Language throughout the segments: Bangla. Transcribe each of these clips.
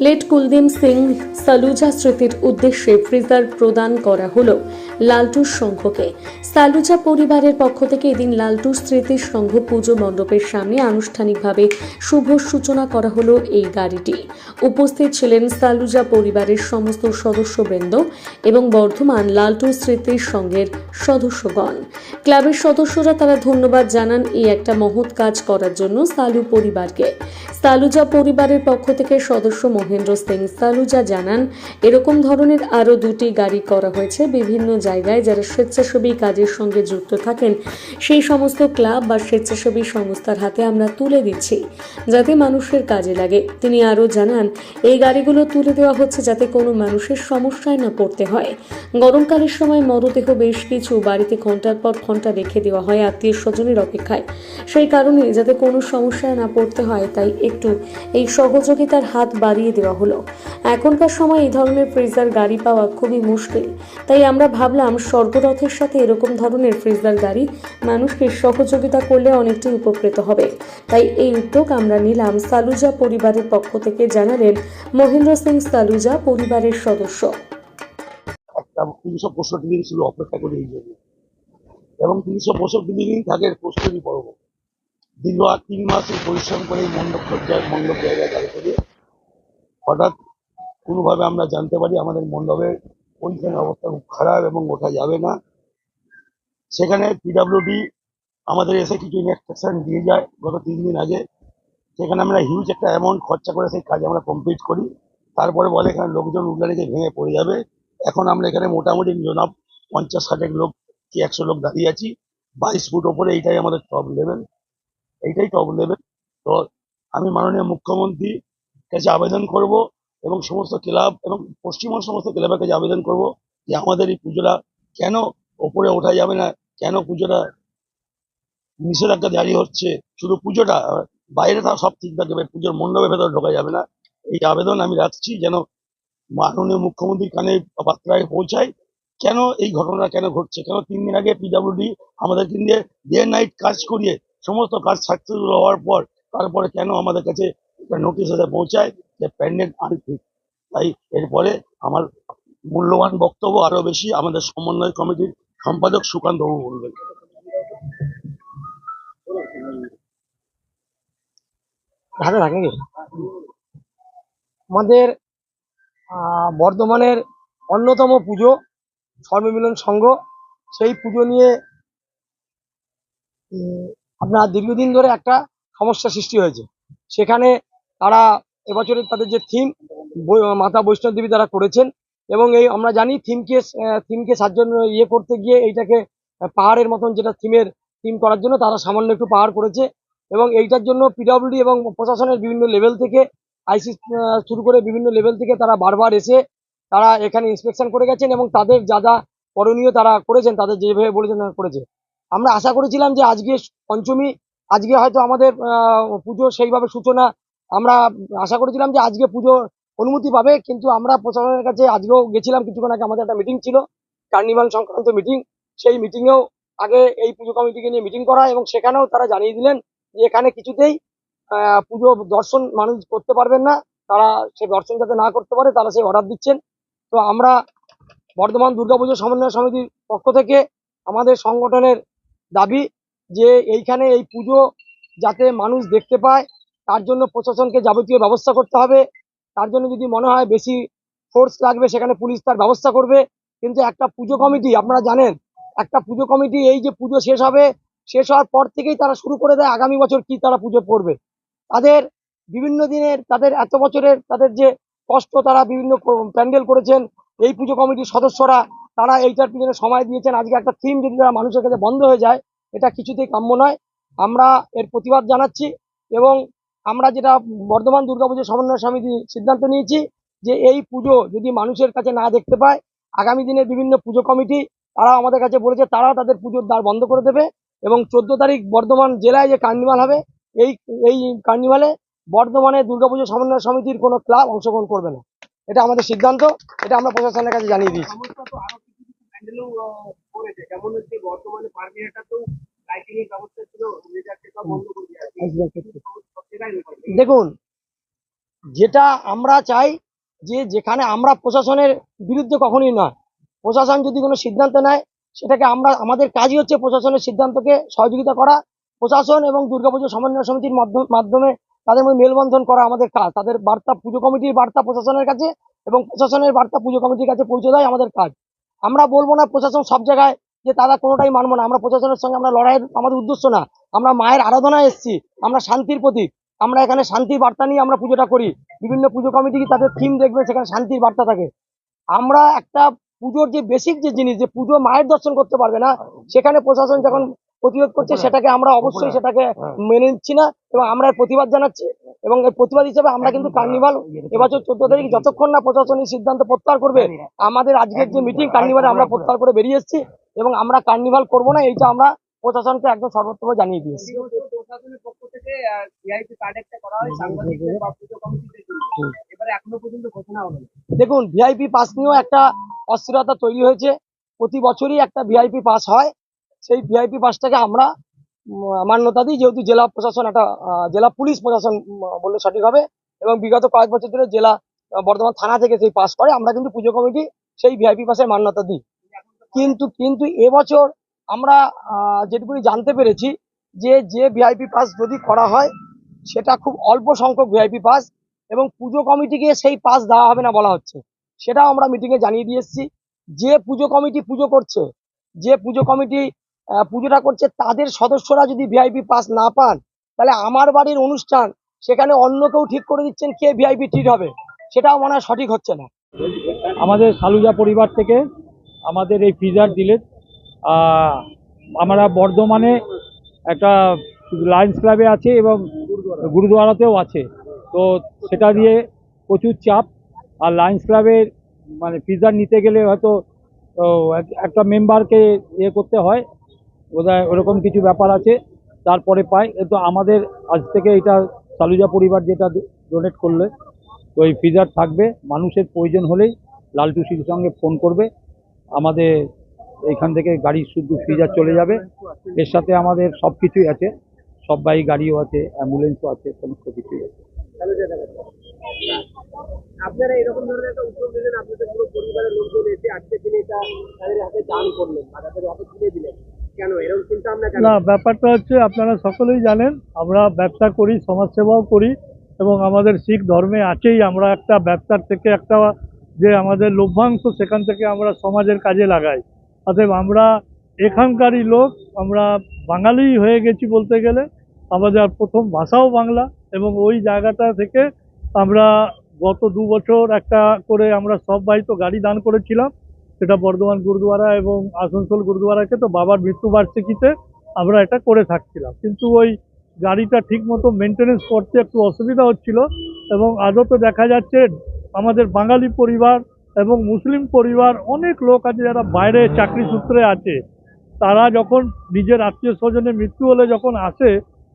লেট কুলদীপ সিং সালুজা স্মৃতির উদ্দেশ্যে ফ্রিজার প্রদান করা হলো লালটুর সংঘকে। সালুজা পরিবারের পক্ষ থেকে এদিন লালটুর স্মৃতির সংঘ পুজো মণ্ডপের সামনে আনুষ্ঠানিকভাবে শুভ সূচনা করা হলো এই গাড়িটি। উপস্থিত ছিলেন সালুজা পরিবারের সমস্ত সদস্যবৃন্দ এবং বর্ধমান লালটু স্মৃতির সংঘের সদস্যগণ। ক্লাবের সদস্যরা তারা ধন্যবাদ জানান এই একটা মহৎ কাজ করার জন্য সালু পরিবারকে। সালুজা পরিবারের পক্ষ থেকে সদস্য মহেন্দ্র সিং সালুজা জানান, এরকম ধরনের আরও দুটি গাড়ি করা হয়েছে বিভিন্ন জায়গায় যারা স্বেচ্ছাসেবী কাজের সঙ্গে যুক্ত থাকেন। সেই সমস্ত ক্লাব বা স্বেচ্ছাসেবী সংস্থার হাতে আমরা তুলে দিচ্ছি, যাতে মানুষের কাজে লাগে। তিনি আরও জানান, এই গাড়িগুলো তুলে দেওয়া হচ্ছে যাতে কোনো মানুষের সমস্যায় না পড়তে হয়। গরমকালের সময় মরদেহ বেশ কিছু বাড়িতে ঘণ্টার পর ঘণ্টা রেখে দেওয়া হয় আত্মীয় স্বজনের অপেক্ষায়। সেই কারণে যাতে কোনো সমস্যায় না পড়তে হয়, তাই একটু এই সহযোগিতার হাত বাড়িয়ে দেওয়া হলো। এখনকার সময় এই ধরনের ফ্রিজার গাড়ি পাওয়া খুবই মুশকিল। তাই আমরা ভাবলাম স্বর্গরথের সাথে এরকম ধরনের ফ্রিজার গাড়ি মানুষকে সহযোগিতা করলে অনেকটাই উপকৃত হবে। তাই এই উদ্যোগ আমরা নিলাম সালুজা পরিবারের পক্ষ থেকে জানালেন মহেন্দ্র সিং সালুজা পরিবারের সদস্য। করে এবং তিনশো পঁয়ষট্টি দিনই থাকে প্রস্তুতি পর্ব। দীর্ঘ তিন মাসের পরিশ্রম করে মণ্ডপ মণ্ডপ জায়গায় দাঁড় করিয়ে হঠাৎ কোনোভাবে আমরা জানতে পারি আমাদের মণ্ডপের পরিচালনার অবস্থা খুব খারাপ এবং ওঠা যাবে না। সেখানে পিডাব্লিউডি আমাদের এসে কিছু ইনস্ট্রাকশন দিয়ে যায় গত তিন দিন আগে। সেখানে আমরা হিউজ একটা অ্যামাউন্ট খরচা করে সেই কাজ আমরা কমপ্লিট করি। তারপরে বলে এখানে লোকজন উঠলে নাকি ভেঙে পড়ে যাবে। এখন আমরা এখানে মোটামুটি জনাব পঞ্চাশ ষাটের লোক কি একশো লোক দাঁড়িয়ে আছি। বাইশ ফুট ওপরে এইটাই আমাদের টপ লেভেল এইটাই টপ লেভেল তো আমি মাননীয় মুখ্যমন্ত্রীর কাছে আবেদন করব এবং সমস্ত ক্লাব এবং পশ্চিমবঙ্গ সমস্ত ক্লাবের কাছে আবেদন করব যে আমাদের এই পুজোটা কেন ওপরে ওঠা যাবে না? কেন পুজোটা নিষেধাজ্ঞা জারি হচ্ছে? শুধু পুজোটা বাইরে তাও সব ঠিক থাকবে পুজোর মণ্ডপের ভেতরে ঢোকা যাবে না। এই আবেদন আমি রাখছি যেন মাননীয় মুখ্যমন্ত্রীর কানে বার্তায় পৌঁছায়। কেন এই ঘটনা কেন ঘটছে? কেন তিন দিন আগে পিডাব্লিউডি আমাদের কিন্তু ডে নাইট কাজ করিয়ে সমস্ত কাজ সাকসেসফুল হওয়ার পর, তারপরে কেন আমাদের কাছে নোটিশ এসে পৌঁছায় যে প্যান্ডেল আনফিট তাই এরপরে আমার মূল্যবান বক্তব্য আরও বেশি আমাদের সমন্বয় কমিটির সম্পাদক সুকান্ত বাবু বলবেন। আমাদের বর্ধমানের অন্যতম পুজো, সর্বমিলন সংঘ, সেই পুজো নিয়ে আপনার দীর্ঘদিন ধরে একটা সমস্যা সৃষ্টি হয়েছে। সেখানে তারা এবছরের তাদের যে থিম মাতা বৈষ্ণব দেবী তারা করেছেন এবং এই আমরা জানি থিমকে থিমকে সার্জন ইয়ে করতে গিয়ে এইটাকে পাহাড়ের মতন যেটা থিমের থিম করার জন্য তারা সামান্য একটু পাহাড় করেছে এবং এইটার জন্য পিডব্লিউডি এবং প্রশাসনের বিভিন্ন লেভেল থেকে আইসি শুরু করে বিভিন্ন লেভেল থেকে তারা বারবার এসে তারা এখানে ইন্সপেকশন করে গেছেন এবং তাদের যা যা করণীয় তারা করেছেন, তাদের যেভাবে বলেছেন তারা করেছে। আমরা আশা করেছিলাম যে আজকে পঞ্চমী, আজকে হয়তো আমাদের পুজো সেইভাবে সূচনা আমরা আশা করেছিলাম যে আজকে পুজো অনুমতি পাবে, কিন্তু আমরা প্রশাসনের কাছে আজকেও গেছিলাম, কিছুক্ষণ আগে আমাদের একটা মিটিং ছিল কার্নিভাল সংক্রান্ত মিটিং সেই মিটিংয়েও আগে এই পুজো কমিটিকে নিয়ে মিটিং করা, এবং সেখানেও তারা জানিয়ে দিলেন যে এখানে কিছুতেই পুজো দর্শন মানুষ করতে পারবেন না, তারা সে দর্শন যাতে না করতে পারে, তারা সেই অর্ডার দিচ্ছেন। তো আমরা বর্ধমান দুর্গাপুজো সমন্বয় সমিতির পক্ষ থেকে আমাদের সংগঠনের দাবি যে এইখানে এই পুজো যাতে মানুষ দেখতে পায় তার জন্য প্রশাসনকে যাবতীয় ব্যবস্থা করতে হবে। তার জন্য যদি মনে হয় বেশি ফোর্স লাগবে, সেখানে পুলিশ তার ব্যবস্থা করবে। কিন্তু একটা পুজো কমিটি, আপনারা জানেন, একটা পুজো কমিটি, এই যে পুজো শেষ হবে, শেষ হওয়ার পর থেকেই তারা শুরু করে দেয় আগামী বছর কি তারা পুজো করবে। তাদের বিভিন্ন দিনের, তাদের এত বছরের, তাদের যে কষ্ট তারা বিভিন্ন প্যান্ডেল করেছেন, এই পুজো কমিটির সদস্যরা, তারা এইটার পিছনে সময় দিয়েছেন। আজকে একটা থিম যদি তারা মানুষের কাছে বন্ধ হয়ে যায়, এটা কিছুতেই কাম্য নয়। আমরা এর প্রতিবাদ জানাচ্ছি এবং আমরা যেটা বর্ধমান দুর্গাপুজো সমন্বয় সমিতি সিদ্ধান্ত নিয়েছি যে এই পুজো যদি মানুষের কাছে না দেখতে পায় আগামী দিনে বিভিন্ন পুজো কমিটি তারা আমাদের কাছে বলেছে তারাও তাদের পুজোর দ্বার বন্ধ করে দেবে এবং চোদ্দ তারিখ বর্ধমান জেলায় যে কার্নিভাল হবে এই এই কার্নিভালে বর্ধমানে দুর্গাপুজো সমন্বয় সমিতির কোনো ক্লাব অংশগ্রহণ করবে না। এটা আমাদের সিদ্ধান্ত এটা আমরা প্রশাসনের কাছে জানিয়ে দিয়েছি। বর্তমানে ব্যবস্থা ছিল দেখুন, যেটা আমরা চাই যে যেখানে আমরা প্রশাসনের বিরুদ্ধে কখনোই নয়। প্রশাসন যদি কোনো সিদ্ধান্ত নেয়, সেটাকে আমরা, আমাদের কাজই হচ্ছে প্রশাসনের সিদ্ধান্তকে সহযোগিতা করা। প্রশাসন এবং দুর্গাপুজো সমন্বয় সমিতির মাধ্যমে তাদের মধ্যে মেলবন্ধন করা আমাদের কাজ। তাদের বার্তা, পুজো কমিটির বার্তা প্রশাসনের কাছে এবং প্রশাসনের বার্তা পুজো কমিটির কাছে পৌঁছে দেয় আমাদের কাজ। আমরা বলব না প্রশাসন সব জায়গায় যে তারা কোনোটাই মানবো না। আমরা প্রশাসনের সঙ্গে আমরা লড়াইয়ের, আমাদের উদ্দেশ্য না। আমরা মায়ের আরাধনায় এসেছি। আমরা শান্তির প্রতীক। আমরা এখানে শান্তির বার্তা নিয়ে আমরা পুজোটা করি। বিভিন্ন পুজো কমিটি তাদের থিম দেখবেন সেখানে শান্তির বার্তা থাকে। আমরা একটা পুজোর যে বেসিক যে জিনিস যে পুজো মায়ের দর্শন করতে পারবে না সেখানে প্রশাসন যখন প্রতিরোধ করছে সেটাকে আমরা অবশ্যই সেটাকে মেনে নিচ্ছি না এবং আমরা প্রতিবাদ জানাচ্ছি এবং এর প্রতিবাদ হিসেবে আমরা কিন্তু কার্নিভাল এবছর চোদ্দ তারিখ যতক্ষণ না প্রশাসনিক সিদ্ধান্ত প্রত্যাহার করবে আমাদের আজকের যে মিটিং কার্নিভালে আমরা প্রত্যাহার করে বেরিয়ে এসেছি এবং আমরা কার্নিভাল করব না এইটা আমরা প্রশাসনকে একদম সর্বোত্তভাবে জানিয়ে দিয়েছি। ভিআইপি কার্ড একটা করা হয় সাংবাদিকদের বা পুজো কমিটিদের এবারে এখনও পর্যন্ত ঘোষণা হলো দেখুন ভিআইপি পাস নিয়েও একটা অস্থিরতা তৈরি হয়েছে। প্রতি বছরই একটা ভিআইপি পাস হয়। সেই ভিআইপি পাসটাকে আমরা মান্যতা দিই যেহেতু জেলা প্রশাসন একটা জেলা পুলিশ প্রশাসন বললে সঠিক হবে। এবং বিগত কয়েক বছর ধরে জেলা বর্ধমান থানা থেকে সেই পাস করে। আমরা কিন্তু পুজো কমিটি সেই ভিআইপি পাসের মান্যতা দিই। কিন্তু কিন্তু এবছর আমরা আহ, যেটুকুনি জানতে পেরেছি যে যে ভিআইপি পাস যদি করা হয় সেটা খুব অল্প সংখ্যক ভিআইপি পাস এবং পুজো কমিটিকে সেই পাস দেওয়া হবে না বলা হচ্ছে। সেটাও আমরা মিটিংয়ে জানিয়ে দিয়ে এসেছি। যে পুজো কমিটি পুজো করছে যে পুজো কমিটি পুজোটা করছে তাদের সদস্যরা যদি ভিআইপি পাস না পান তাহলে আমার বাড়ির অনুষ্ঠান সেখানে অন্য কেউ ঠিক করে দিচ্ছেন কে ভিআইপি ঠিক হবে। সেটাও মনে হয় সঠিক হচ্ছে না। আমাদের সালুজা পরিবার থেকে আমাদের এই ফ্রিজার দিলেন। আহ, আমরা বর্ধমানে একটা লায়ন্স ক্লাবে আছে এবং গুরুদুয়ারাতেও আছে। তো সেটা দিয়ে প্রচুর চাপ। আর লায়ন্স ক্লাবের মানে ফ্রিজার নিতে গেলে হয়তো এক- একটা মেম্বারকে ইয়ে করতে হয়। বোধহয় ওরকম কিছু ব্যাপার আছে। তারপরে পাই কিন্তু আমাদের আজ থেকে এটা সালুজা পরিবার যেটা ডোনেট করলে, তো এই ফ্রিজার থাকবে। মানুষের প্রয়োজন হলেই লালটু সিটির সঙ্গে ফোন করবে। আমাদের এখান থেকে গাড়ি শুধু ফ্রিজার চলে যাবে। এর সাথে আমাদের সব কিছুই আছে। সব বাইক গাড়িও আছে অ্যাম্বুলেন্সও আছে সমস্ত কিছুই আছে। আপনারা এরকম ধরনের একটা উদ্যোগ নিলেন আপনাদের পুরো পরিবারের লোকজন এসে আজকের দিনে এটা তাদের হাতে দান করলেন বা তাদের হাতে তুলে দিলেন। কেন? এরকম চিন্তা আমরা কেন? না ব্যাপারটা হচ্ছে আপনারা সকলেই জানেন আমরা ব্যবসা করি সমাজসেবাও করি এবং আমাদের শিখ ধর্মে আছেই। আমরা একটা ব্যবসার থেকে একটা যে আমাদের লভ্যাংশ সেখান থেকে আমরা সমাজের কাজে লাগাই। অতএব আমরা এখানকারই লোক, আমরা বাঙালি হয়ে গেছি বলতে গেলে। আমাদের প্রথম ভাষাও বাংলা এবং ওই জায়গাটা থেকে আমরা গত দু বছর একটা করে আমরা সব বাড়ি তো গাড়ি দান করেছিলাম। সেটা বর্ধমান গুরুদুয়ারা এবং আসানসোল গুরুদুয়ারাকে তো বাবার মৃত্যুবার্ষিকীতে আমরা এটা করে থাকছিলাম। কিন্তু ওই গাড়িটা ঠিক মতো মেনটেনেন্স করতে একটু অসুবিধা হচ্ছিল এবং আদৌ তো দেখা যাচ্ছে আমাদের বাঙালি পরিবার এবং মুসলিম পরিবার, অনেক লোক আছে যারা বাইরে চাকরি সূত্রে আছে। তারা যখন নিজের আত্মীয় স্বজনের মৃত্যু হলে যখন আসে,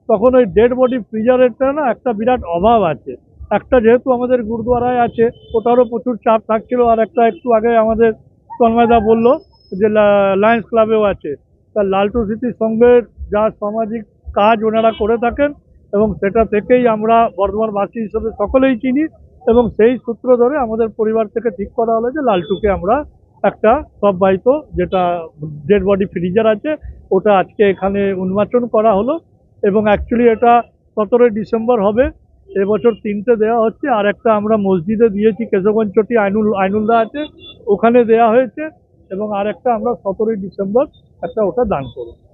তখন ওই ডেড বডি ফ্রিজারেরটা না একটা বিরাট অভাব আছে। একটা যেহেতু আমাদের গুরুদুয়ারায় আছে, ওটারও প্রচুর চাপ থাকছিল। আর একটা একটু আগে আমাদের তন্ময়দা বলল যে লায়ন্স ক্লাবেও আছে। তা লালটু স্মৃতি সংঘের যা সামাজিক কাজ ওনারা করে থাকেন এবং সেটা থেকেই আমরা বর্ধমানবাসী হিসেবে সকলেই চিনি। এবং সেই সূত্র ধরে আমাদের পরিবার থেকে ঠিক করা হলো যে লালটুকে আমরা একটা সব বাড়িতে যেটা ডেড বডি ফ্রিজার আছে, ওটা আজকে এখানে উন্মোচন করা হলো এবং অ্যাকচুয়ালি এটা সতেরোই ডিসেম্বর হবে। এবছর তিনটে দেওয়া হচ্ছে, আর একটা আমরা মসজিদে দিয়েছি, কেশবগঞ্জ চটি আইনুল আইনুলদা আছে, ওখানে দেয়া হয়েছে এবং আর একটা আমরা সতেরোই ডিসেম্বর একটা ওটা দান করব।